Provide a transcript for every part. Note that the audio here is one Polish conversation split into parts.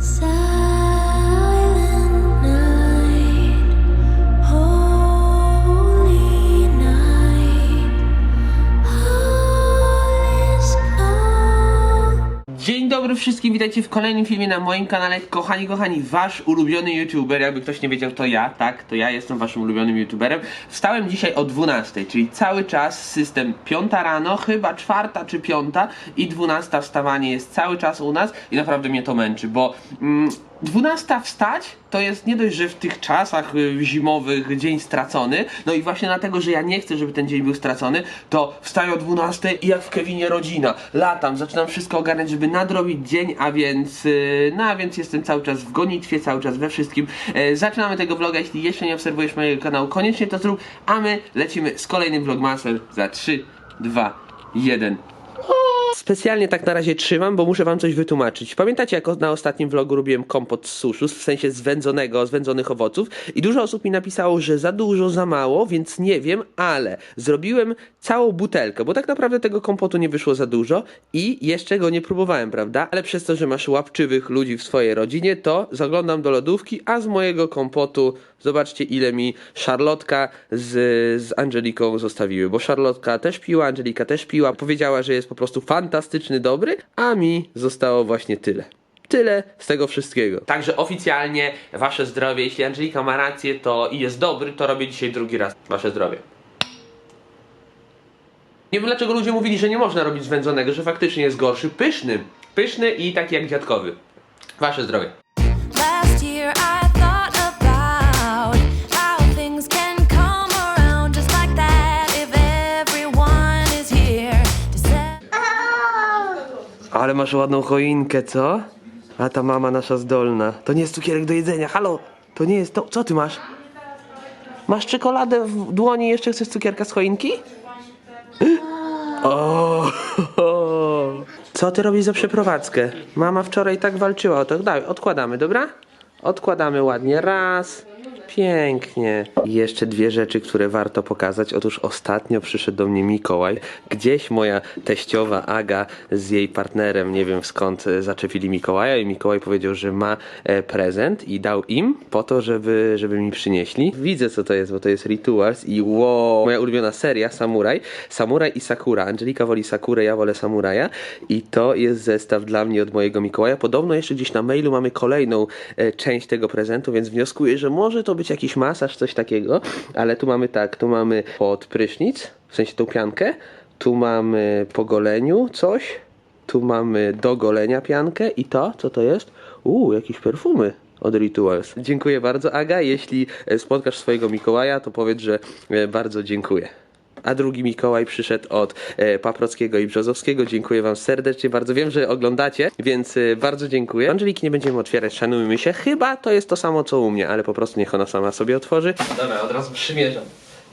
So wszystkim, witajcie w kolejnym filmie na moim kanale. Kochani, kochani, wasz ulubiony youtuber, jakby ktoś nie wiedział, to ja, tak, to ja jestem waszym ulubionym youtuberem. Wstałem dzisiaj o 12, czyli cały czas system piąta rano, chyba czwarta czy piąta i 12 wstawanie jest cały czas u nas i naprawdę mnie to męczy, bo mm, 12 wstać to jest nie dość, że w tych czasach y, zimowych dzień stracony, no i właśnie dlatego, że ja nie chcę, żeby ten dzień był stracony, to wstaję o 12 i jak w Kevinie rodzina, latam, zaczynam wszystko ogarniać, żeby nadrobić dzień, a więc, y, no a więc jestem cały czas w gonitwie, cały czas we wszystkim. E, Zaczynamy tego vloga, jeśli jeszcze nie obserwujesz mojego kanału, koniecznie to zrób, a my lecimy z kolejnym vlogmasem za 3, 2, 1. Specjalnie tak na razie trzymam, bo muszę wam coś wytłumaczyć. Pamiętacie, jak na ostatnim vlogu robiłem kompot z suszu, w sensie zwędzonego, zwędzonych owoców i dużo osób mi napisało, że za dużo, za mało, więc nie wiem, ale zrobiłem całą butelkę, bo tak naprawdę tego kompotu nie wyszło za dużo i jeszcze go nie próbowałem, prawda? Ale przez to, że masz łapczywych ludzi w swojej rodzinie, to zaglądam do lodówki, a z mojego kompotu zobaczcie ile mi Szarlotka z, z Angeliką zostawiły, bo Szarlotka też piła, Angelika też piła, powiedziała, że jest po prostu fantastyczny, dobry, a mi zostało właśnie tyle. Tyle z tego wszystkiego. Także oficjalnie wasze zdrowie, jeśli Angelika ma rację to i jest dobry, to robię dzisiaj drugi raz. Wasze zdrowie. Nie wiem dlaczego ludzie mówili, że nie można robić zwędzonego, że faktycznie jest gorszy. Pyszny. Pyszny i taki jak dziadkowy. Wasze zdrowie. Ale masz ładną choinkę, co? A ta mama nasza zdolna. To nie jest cukierek do jedzenia, halo! To nie jest to. Co ty masz? Masz czekoladę w dłoni i jeszcze chcesz cukierka z choinki? O! Co ty robisz za przeprowadzkę? Mama wczoraj tak walczyła o to. Daj, odkładamy, dobra? Odkładamy ładnie. Raz. Pięknie. I jeszcze dwie rzeczy, które warto pokazać. Otóż ostatnio przyszedł do mnie Mikołaj. Gdzieś moja teściowa Aga z jej partnerem, nie wiem skąd, e, zaczepili Mikołaja i Mikołaj powiedział, że ma e, prezent i dał im po to, żeby, żeby mi przynieśli. Widzę co to jest, bo to jest Rituals i wow, moja ulubiona seria Samuraj. Samuraj i Sakura. Angelika woli Sakurę, ja wolę Samuraja i to jest zestaw dla mnie od mojego Mikołaja. Podobno jeszcze gdzieś na mailu mamy kolejną e, część tego prezentu, więc wnioskuję, że może to być jakiś masaż, coś takiego, ale tu mamy tak, tu mamy pod prysznic, w sensie tą piankę, tu mamy po goleniu coś, tu mamy do golenia piankę i to, co to jest? Uuu, jakieś perfumy od Rituals. Dziękuję bardzo, Aga. Jeśli e, spotkasz swojego Mikołaja, to powiedz, że e, bardzo dziękuję. A drugi Mikołaj przyszedł od e, Paprockiego i Brzozowskiego. Dziękuję Wam serdecznie bardzo. Wiem, że oglądacie, więc e, bardzo dziękuję. Angeliki nie będziemy otwierać, szanujmy się. Chyba to jest to samo co u mnie, ale po prostu niech ona sama sobie otworzy. Dobra, od razu przymierzam.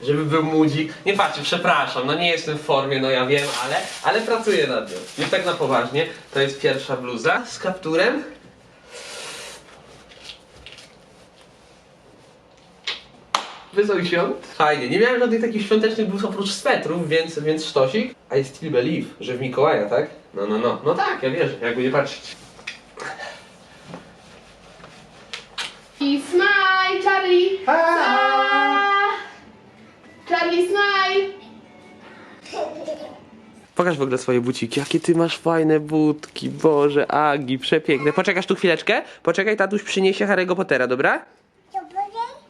Żeby był mudzik. Nie patrzcie, przepraszam, no nie jestem w formie, no ja wiem, ale, ale pracuję nad nią. Już tak na poważnie. To jest pierwsza bluza z kapturem. Wesołych świąt. Fajnie. Nie miałem żadnych takich świątecznych bluz oprócz swetrów, więc, więc sztosik. I still believe, że w Mikołaja, tak? No, no, no. No tak, ja wierzę, jakby nie patrzeć. I smile, Charlie! Ah! Charlie, smile! Pokaż w ogóle swoje buciki. Jakie ty masz fajne budki. Boże, Agi, przepiękne. Poczekasz tu chwileczkę? Poczekaj, tatuś przyniesie Harry'ego Pottera, dobra?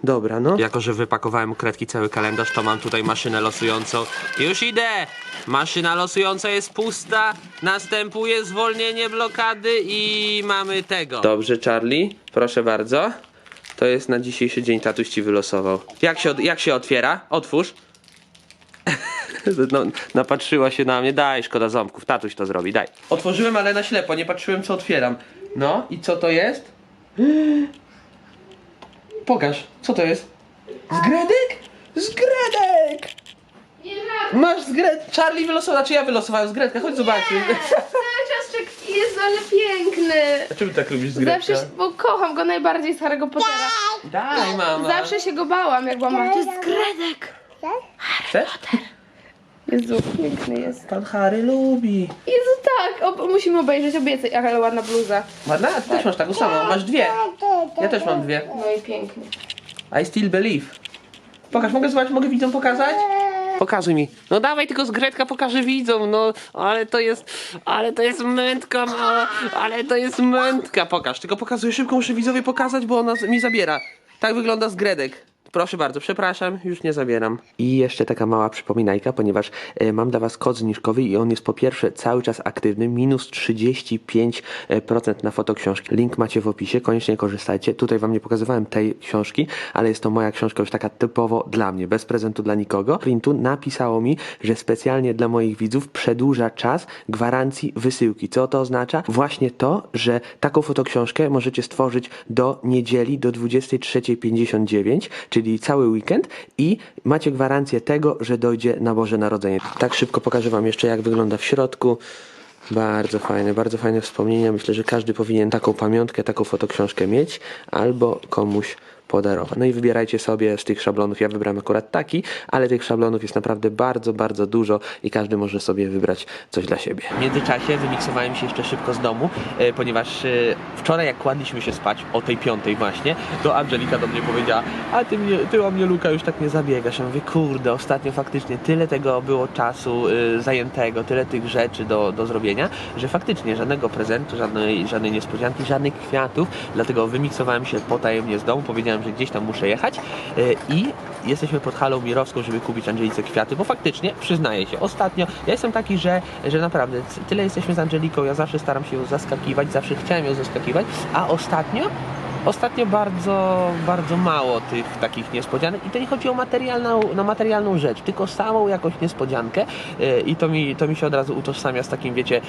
Dobra, no. Jako, że wypakowałem kredki cały kalendarz, to mam tutaj maszynę losującą. Już idę! Maszyna losująca jest pusta, następuje zwolnienie blokady i mamy tego. Dobrze, Charlie, proszę bardzo. To jest na dzisiejszy dzień tatuś ci wylosował. Jak się, od- jak się otwiera? Otwórz. No, napatrzyła się na mnie, daj, szkoda ząbków, tatuś to zrobi, daj. Otworzyłem, ale na ślepo, nie patrzyłem co otwieram. No i co to jest? Pokaż, co to jest? Zgredek? Zgredek! Nie żart! Masz zgred... Charlie wylosował, czy ja wylosowałem zgredkę, chodź zobaczyć. Cały czas czek jest ale piękny! A czemu tak lubisz zgredka? Zawsze, się- bo kocham go najbardziej z Harry'ego Pottera. Daj, mama. Zawsze się go bałam, jak byłam mała. To jest Gredek! Chcesz? Jezu, piękny jest. Pan Harry lubi. Jezu, tak, ob- musimy obejrzeć, obiecaj, ale ładna bluza. Ładna? Ty też masz taką samą, masz dwie. Ja też mam dwie. No i pięknie. I still believe. Pokaż, mogę zobaczyć, mogę widzom pokazać? Pokazuj mi. No dawaj tylko z Gretka pokażę widzom, no ale to jest, ale to jest mętka mała, ale to jest mętka. Pokaż, tylko pokazuję szybko, muszę widzowie pokazać, bo ona mi zabiera. Tak wygląda z Gredek. Proszę bardzo, przepraszam, już nie zabieram. I jeszcze taka mała przypominajka, ponieważ e, mam dla Was kod zniżkowy i on jest po pierwsze cały czas aktywny, minus 35% na fotoksiążki. Link macie w opisie, koniecznie korzystajcie. Tutaj Wam nie pokazywałem tej książki, ale jest to moja książka już taka typowo dla mnie, bez prezentu dla nikogo. Printu napisało mi, że specjalnie dla moich widzów przedłuża czas gwarancji wysyłki. Co to oznacza? Właśnie to, że taką fotoksiążkę możecie stworzyć do niedzieli do 23.59, czyli cały weekend i macie gwarancję tego, że dojdzie na Boże Narodzenie. Tak szybko pokażę Wam jeszcze jak wygląda w środku. Bardzo fajne, bardzo fajne wspomnienia. Myślę, że każdy powinien taką pamiątkę, taką fotoksiążkę mieć albo komuś podarować. No i wybierajcie sobie z tych szablonów. Ja wybrałem akurat taki, ale tych szablonów jest naprawdę bardzo, bardzo dużo i każdy może sobie wybrać coś dla siebie. W międzyczasie wymiksowałem się jeszcze szybko z domu, e, ponieważ e, wczoraj jak kładliśmy się spać o tej piątej właśnie, to Angelika do mnie powiedziała, a ty, mnie, ty o mnie Luka już tak nie zabiegasz. Ja mówię, kurde, ostatnio faktycznie tyle tego było czasu y, zajętego, tyle tych rzeczy do, do zrobienia, że faktycznie żadnego prezentu, żadnej, żadnej niespodzianki, żadnych kwiatów, dlatego wymiksowałem się potajemnie z domu, powiedziałem, że gdzieś tam muszę jechać y, i jesteśmy pod halą Mirowską, żeby kupić Angelice kwiaty, bo faktycznie, przyznaję się, ostatnio, ja jestem taki, że, że naprawdę tyle jesteśmy z Angeliką, ja zawsze staram się ją zaskakiwać, zawsze chciałem ją zaskakiwać, a ostatnio Ostatnio bardzo, bardzo mało tych takich niespodzianek i to nie chodzi o materialną, no, materialną rzecz, tylko samą jakąś niespodziankę e, i to mi, to mi się od razu utożsamia z takim, wiecie, e,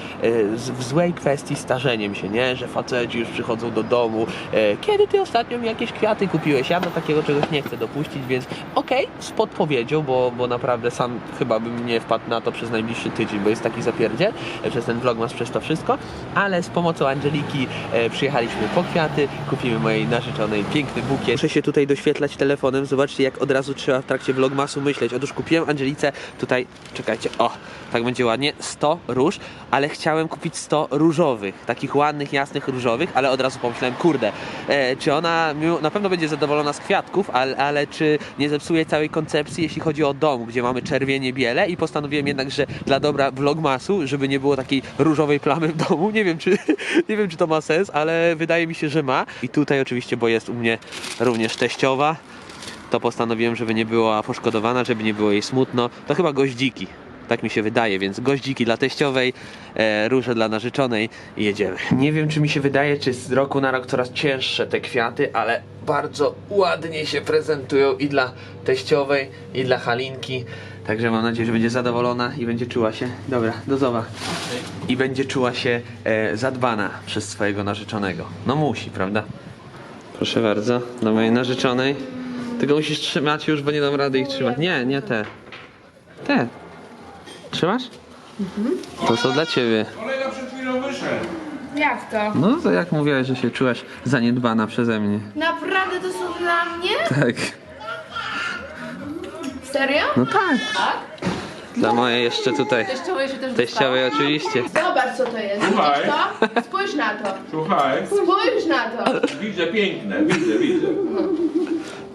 w złej kwestii starzeniem się, nie? Że faceci już przychodzą do domu. e, Kiedy ty ostatnio mi jakieś kwiaty kupiłeś? Ja do takiego czegoś nie chcę dopuścić, więc okej, z podpowiedzią, bo, bo naprawdę sam chyba bym nie wpadł na to przez najbliższy tydzień, bo jest taki zapierdziel przez ten vlogmas, przez to wszystko, ale z pomocą Angeliki przyjechaliśmy po kwiaty, kupimy mojej narzeczonej piękny bukiet. Muszę się tutaj doświetlać telefonem, zobaczcie jak od razu trzeba w trakcie vlogmasu myśleć. Otóż kupiłem Angelice tutaj, czekajcie, o, tak będzie ładnie, 100 róż, ale chciałem kupić 100 różowych, takich ładnych, jasnych różowych, ale od razu pomyślałem, kurde, e, czy ona na pewno będzie zadowolona z kwiatków, ale, ale czy nie zepsuje całej koncepcji, jeśli chodzi o dom, gdzie mamy czerwienie biele i postanowiłem jednak, że dla dobra vlogmasu, żeby nie było takiej różowej plamy w domu, nie wiem czy, nie wiem, czy to ma sens, ale wydaje mi się, że ma. I tutaj oczywiście, bo jest u mnie również teściowa, to postanowiłem, żeby nie była poszkodowana, żeby nie było jej smutno. To chyba goździki. Tak mi się wydaje, więc goździki dla teściowej, e, róże dla narzeczonej i jedziemy. Nie wiem, czy mi się wydaje, czy z roku na rok coraz cięższe te kwiaty, ale bardzo ładnie się prezentują i dla teściowej, i dla Halinki. Także mam nadzieję, że będzie zadowolona i będzie czuła się. Dobra, do zoba. I będzie czuła się e, zadbana przez swojego narzeczonego. No musi, prawda? Proszę bardzo, dla mojej narzeczonej. Tylko musisz trzymać już, bo nie dam rady ich trzymać. Nie, nie te. Te. Trzymasz? To są dla ciebie. Kolega przed chwilą wyszedł. Jak to? No to jak mówiłaś, że się czułaś zaniedbana przeze mnie. Naprawdę to są dla mnie? Tak. Serio? No tak. Dla mojej jeszcze tutaj. Teściowej się też Teściowej oczywiście. Zobacz co to jest. Słuchaj. Widzisz to? Spójrz na to. Słuchaj, Spójrz na to. widzę piękne, widzę, widzę.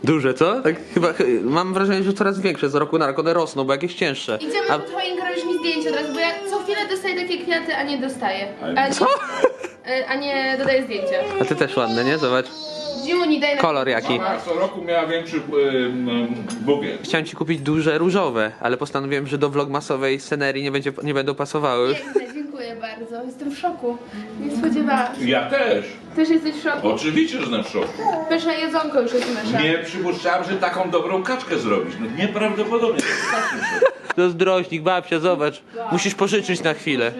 Duże, co? Tak chyba, chy- mam wrażenie, że coraz większe z roku na rok. One rosną, bo jakieś cięższe. Idziemy A, do twojej robisz mi zdjęcie od razu, bo ja co chwilę dostaję takie kwiaty, a nie dostaję. A nie, co? e, a nie dodaję zdjęcia. A ty też ładne, nie? Zobacz. Ziuni, daj na... Kolor jaki. Mama co roku miała większy bukiet. Chciałem ci kupić duże różowe, ale postanowiłem, że do vlogmasowej scenerii nie, będzie, nie będą pasowały. Piękne, dziękuję bardzo. Jestem w szoku. Nie spodziewałam się. Ja też. Też jesteś w szoku? Oczywiście, że na szoku. Pyszne jedzonko już jest mysza. Nie przypuszczałem, że taką dobrą kaczkę zrobisz. No nieprawdopodobnie. Zazdrośnik, babcia, zobacz. Musisz pożyczyć na chwilę.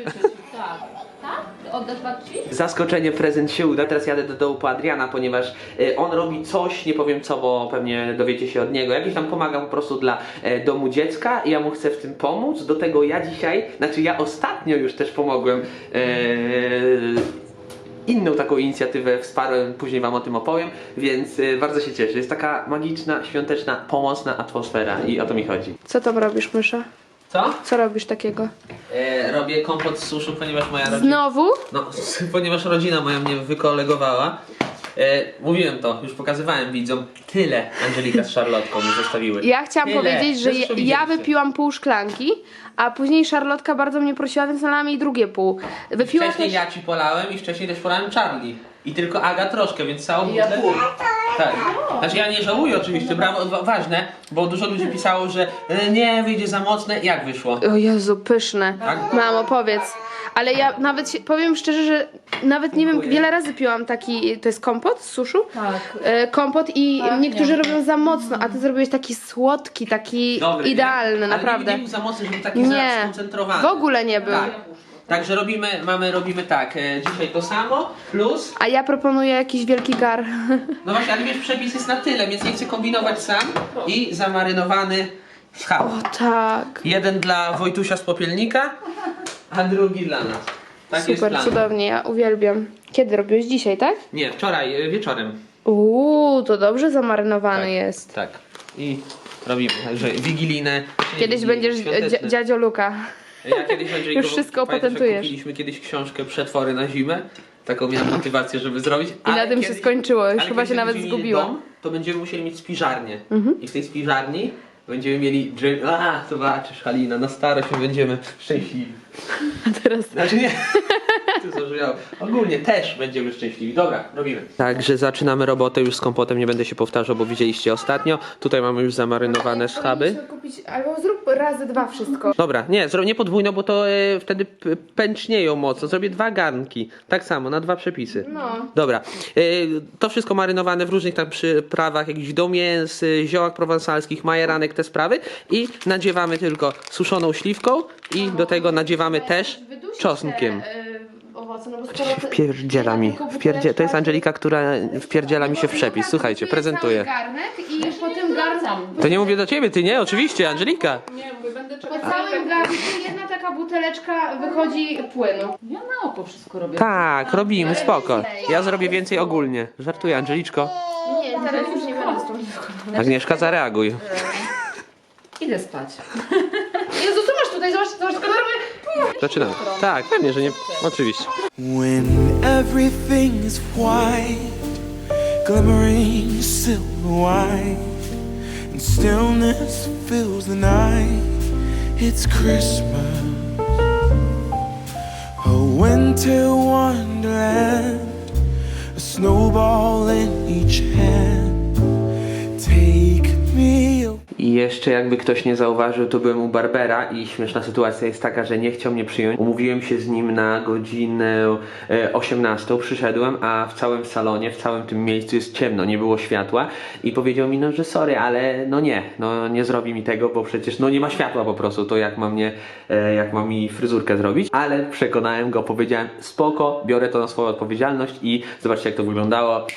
Oddasz babci? Zaskoczenie, prezent się uda. Teraz jadę do dołu po Adriana, ponieważ e, on robi coś, nie powiem co, bo pewnie dowiecie się od niego. Jakiś tam pomaga po prostu dla e, domu dziecka i ja mu chcę w tym pomóc. Do tego ja dzisiaj, znaczy ja ostatnio już też pomogłem. E, Inną taką inicjatywę wsparłem, później Wam o tym opowiem, więc e, bardzo się cieszę. Jest taka magiczna, świąteczna, pomocna atmosfera i o to mi chodzi. Co tam robisz, mysza? Co? Co robisz takiego? E, robię kompot z suszu, ponieważ moja rodzina... Znowu? No, ponieważ rodzina moja mnie wykolegowała. E, mówiłem to, już pokazywałem widzom. Tyle Angelika z Szarlotką mi zostawiły. Ja chciałam Tyle. powiedzieć, że Zresztą ja, ja widzieliście. wypiłam pół szklanki, a później Szarlotka bardzo mnie prosiła, więc nalałam jej drugie pół. Wypiła Wcześniej też... ja ci polałem i wcześniej też polałem Charlie. I tylko Aga troszkę, więc całą butlę. Tak. Znaczy ja nie żałuję oczywiście, brawo, wa- ważne, bo dużo ludzi pisało, że e, nie, wyjdzie za mocne. Jak wyszło? O Jezu, pyszne. Tak? Mamo, powiedz. Ale ja nawet się, powiem szczerze, że nawet nie wiem, Dziękuję. wiele razy piłam taki, to jest kompot z suszu? Tak. E, kompot i Tak, niektórzy nie. robią za mocno, a ty zrobiłeś taki słodki, taki Dobry, nie? idealny, Ale naprawdę. Nie, nie był za mocny, żeby taki Nie, skoncentrowany. w ogóle nie był. Tak. Także robimy, mamy, robimy tak, e, dzisiaj to samo, plus, A ja proponuję jakiś wielki gar. no właśnie, ale wiesz, przepis jest na tyle, więc nie chcę kombinować sam i zamarynowany schab. O tak. Jeden dla Wojtusia z Popielnika, a drugi dla nas. Tak jest Super, plan. cudownie, ja uwielbiam. Kiedy robiłeś dzisiaj, tak? Nie, wczoraj, e, wieczorem. Uuu, to dobrze zamarynowany Tak, jest. Tak. I robimy, także wigilijne. Kiedyś będziesz świąteczne. dzia- dziadzio Luka. Ja kiedyś Andrzej, Już wszystko pamiętasz, jak opatentujesz. Kupiliśmy kiedyś książkę Przetwory na zimę. Taką miałem motywację, żeby zrobić. I na tym się skończyło, już ale chyba się nawet będziemy mieli zgubiłam. Dom, to będziemy musieli mieć spiżarnię. Mhm. I w tej spiżarni będziemy mieli drzwi. A, zobaczysz, Halina, na starość my będziemy szczęśliwi. A teraz Znaczy nie. Ty zrozumiał. Ogólnie też będziemy szczęśliwi. Dobra, robimy. Także zaczynamy robotę już z kompotem, nie będę się powtarzał, bo widzieliście ostatnio. Tutaj mamy już zamarynowane schaby. Powinniśmy kupić, albo zrób razy dwa wszystko. Dobra, nie, zro- nie podwójno, bo to e, wtedy p- pęcznieją mocno. Zrobię dwa garnki. Tak samo, na dwa przepisy. No. Dobra, e, to wszystko marynowane w różnych tam przyprawach, jakichś do mięs, e, ziołach prowansalskich, majeranek, te sprawy. I nadziewamy tylko suszoną śliwką i do tego nadziewamy też czosnkiem. owoce, no bo skoro ty- Wpierdziela mi. Tylko Wpierdzie- to jest Angelika, która wpierdziela mi się w przepis. Słuchajcie, cały prezentuję. garnek i po tym garnku, To nie mówię do ciebie, ty nie? Oczywiście, Angelika. Nie, mówię, będę po czekać. całym garnku jedna taka buteleczka wychodzi płynu. Ja na oko wszystko robię. Tak, robimy, spoko. Ja zrobię więcej ogólnie. Żartuję, Angeliczko. Nie, teraz już nie będę z tą Agnieszka, zareaguj. Idę spać. Zaczynamy. Tak, pewnie, że nie. Oczywiście. When everything is white, glimmering silver white, and stillness fills the night, it's Christmas. A winter wonderland, a snowball in each hand. I jeszcze jakby ktoś nie zauważył, to byłem u Barbera i śmieszna sytuacja jest taka, że nie chciał mnie przyjąć. Umówiłem się z nim na godzinę e, 18, przyszedłem, a w całym salonie, w całym tym miejscu jest ciemno, nie było światła i powiedział mi, no że sorry, ale no nie, no nie zrobi mi tego, bo przecież no nie ma światła po prostu, to jak mam mnie, e, jak mam mi fryzurkę zrobić, ale przekonałem go, powiedziałem spoko, biorę to na swoją odpowiedzialność i zobaczcie jak to wyglądało.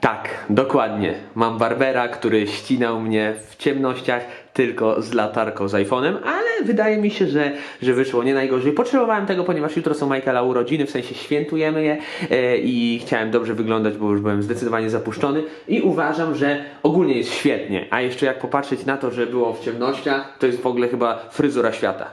Tak, dokładnie. Mam Barbera, który ścinał mnie w ciemnościach tylko z latarką z iPhone'em, ale wydaje mi się, że, że wyszło nie najgorzej. Potrzebowałem tego, ponieważ jutro są Michaela urodziny, w sensie świętujemy je e, i chciałem dobrze wyglądać, bo już byłem zdecydowanie zapuszczony i uważam, że ogólnie jest świetnie. A jeszcze jak popatrzeć na to, że było w ciemnościach, to jest w ogóle chyba fryzura świata.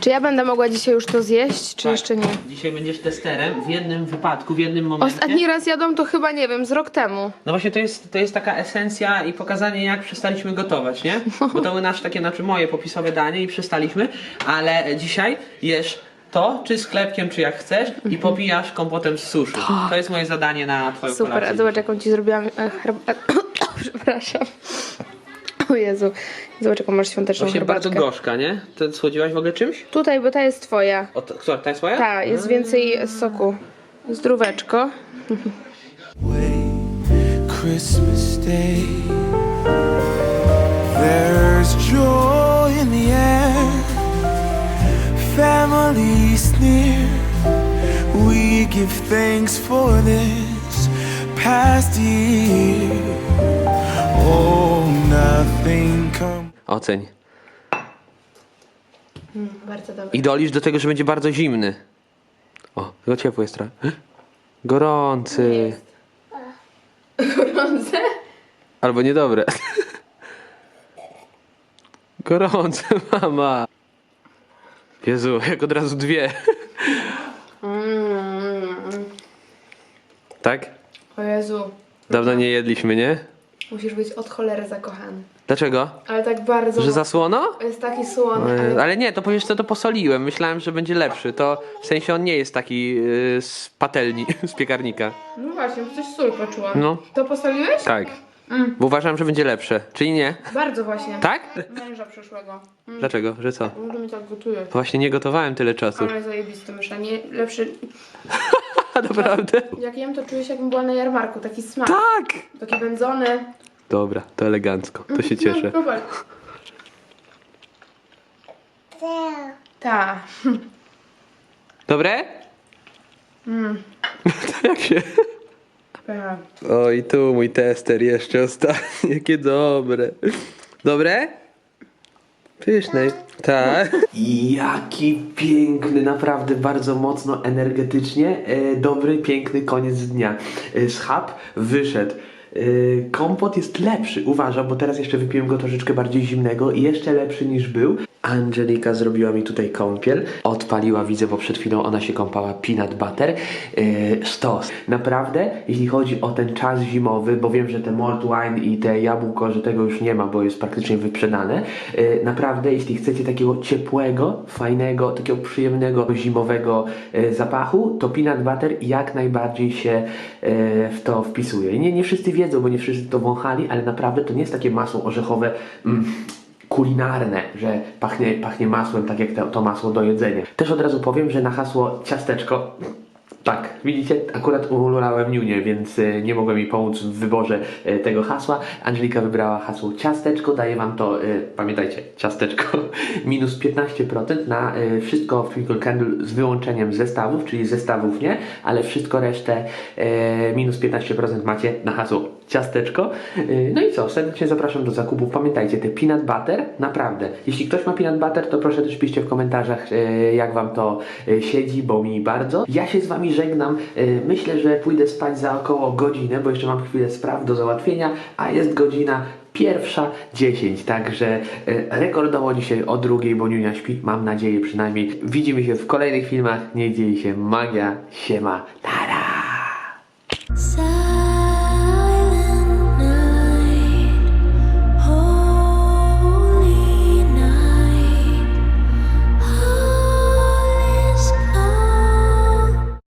Czy ja będę mogła dzisiaj już to zjeść, czy Tak. jeszcze nie? Dzisiaj będziesz testerem w jednym wypadku, w jednym momencie. Ostatni raz jadłam to chyba, nie wiem, z rok temu. No właśnie to jest, to jest taka esencja i pokazanie jak przestaliśmy gotować, nie? Bo to nasze takie, znaczy moje popisowe danie i przestaliśmy, ale dzisiaj jesz to, czy z chlebkiem, czy jak chcesz i popijasz kompotem z suszu. To jest moje zadanie na twoją Super, a kolację. zobacz jaką ci zrobiłam e, herbatę. Przepraszam. O Jezu, zobacz jaką masz świąteczną Właśnie herbatkę. bardzo gorzka, nie? To słodziłaś w ogóle czymś? Tutaj, bo ta jest twoja. O, to, która, ta jest moja? Ta, jest więcej soku. Zdróweczko. Christmas Day. There's joy in the air, near. We give thanks for this past year. Oh, nothing comes. Oceń. Bardzo dobrze. I dolicz do tego, że będzie bardzo zimny. O, tylko ciepły jest trochę. Gorący. Albo niedobre. Gorące, mama. Jezu, jak od razu dwie. Tak? O Jezu, Dawno nie jedliśmy, nie? musisz być od cholery zakochany. Dlaczego? Ale tak bardzo. Że za słono? Jest taki słony, ale... Ale nie, to powiesz co to posoliłem. Myślałem, że będzie lepszy. To w sensie on nie jest taki yy, z patelni, z piekarnika. No właśnie, coś sól poczułam. No. To posoliłeś? Tak. Bo uważam, że będzie lepsze. Czyli nie? Bardzo właśnie. Tak? Męża przyszłego. Mm. Dlaczego? Że co? Może mi tak gotuje. Właśnie nie gotowałem tyle czasu. Ale zajebisty myszanie. Lepszy. Naprawdę? Jak jem, to czuję się jakbym była na jarmarku. Taki smak. Tak! Taki wędzony. Dobra, to elegancko. To się cieszę. No, zobacz. Ta. Dobre? To jak się... Ta. Oj, tu mój tester jeszcze ostatni. Jakie dobre. Dobre? Pyszne. Tak. Jaki piękny, naprawdę bardzo mocno energetycznie. E, dobry, piękny koniec dnia. E, schab wyszedł. E, kompot jest lepszy, uważam, bo teraz jeszcze wypiłem go troszeczkę bardziej zimnego i jeszcze lepszy niż był. Angelika zrobiła mi tutaj kąpiel. Odpaliła, widzę, bo przed chwilą ona się kąpała peanut butter. Yy, stos. Naprawdę, jeśli chodzi o ten czas zimowy, bo wiem, że te malt wine i te jabłko, że tego już nie ma, bo jest praktycznie wyprzedane. Yy, naprawdę, jeśli chcecie takiego ciepłego, fajnego, takiego przyjemnego, zimowego yy, zapachu, to peanut butter jak najbardziej się yy, w to wpisuje. Nie, nie wszyscy wiedzą, bo nie wszyscy to wąchali, ale naprawdę to nie jest takie masło orzechowe. Mm, kulinarne, że pachnie, pachnie masłem, tak jak to masło do jedzenia. Też od razu powiem, że na hasło ciasteczko tak, widzicie, akurat ululałem Niunię, więc e, nie mogłem jej pomóc w wyborze e, tego hasła. Angelika wybrała hasło ciasteczko, daję wam to, e, pamiętajcie, ciasteczko, minus 15% na wszystko w Twinkle Candle z wyłączeniem zestawów, czyli zestawów nie, ale wszystko resztę minus 15% macie na hasło ciasteczko. No i co, serdecznie zapraszam do zakupów. Pamiętajcie, te peanut butter, naprawdę, jeśli ktoś ma peanut butter, to proszę też piszcie w komentarzach, jak wam to siedzi, bo mi bardzo. Ja się z wami żegnam. E, Myślę, że pójdę spać za około godzinę, bo jeszcze mam chwilę spraw do załatwienia, a jest godzina pierwsza 10, także e, rekordowo dzisiaj o drugiej, bo Niunia śpi, mam nadzieję przynajmniej. Widzimy się w kolejnych filmach, niech dzieje się magia, siema! Said